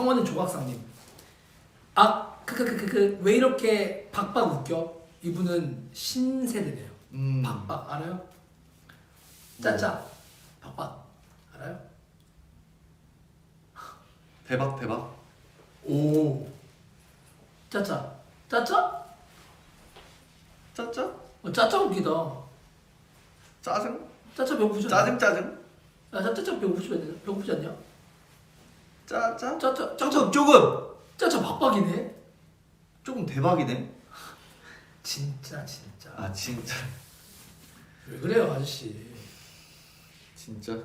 평원은 조각상님. 아, 그그그그 왜 이렇게 박박 웃겨? 이분은 신세대네요. 음. 박박 알아요? 짜짜 박박 알아요? 대박 대박. 오. 짜짜 짜짜? 짜짜? 어, 짜짜 웃기다. 짜증? 짜짜 배고프지 않냐? 짜증 짜증? 야, 짜- 짜짜 배고프지 않냐? 배고프지 않냐? 짜짜? 짜짜 조금 조금 짜짜 박박이네. 조금 대박이네. 진짜 진짜. 아 진짜 왜 그래요 아저씨? 진짜.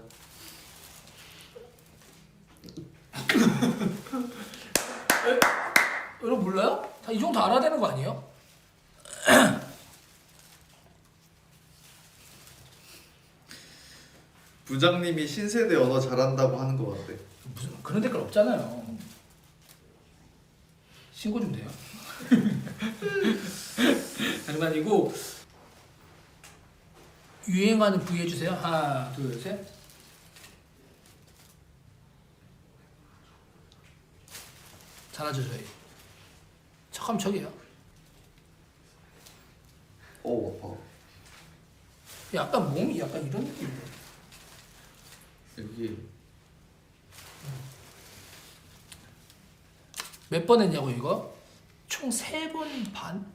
여러분 몰라요? 다 이 정도 알아야 되는 거 아니에요? 부장님이 신세대 언어 잘한다고 하는 것 같대. 무슨 그런 댓글 없잖아요. 신고 좀 돼요. 장난이고 유행하는 부위 해주세요. 하나, 둘, 셋. 잘하죠 저희. 척하면 척이에요. 오 아파. 약간 몸이 약간 이런 느낌이에요. 여기 몇 번 했냐고 이거? 총 세 번 반?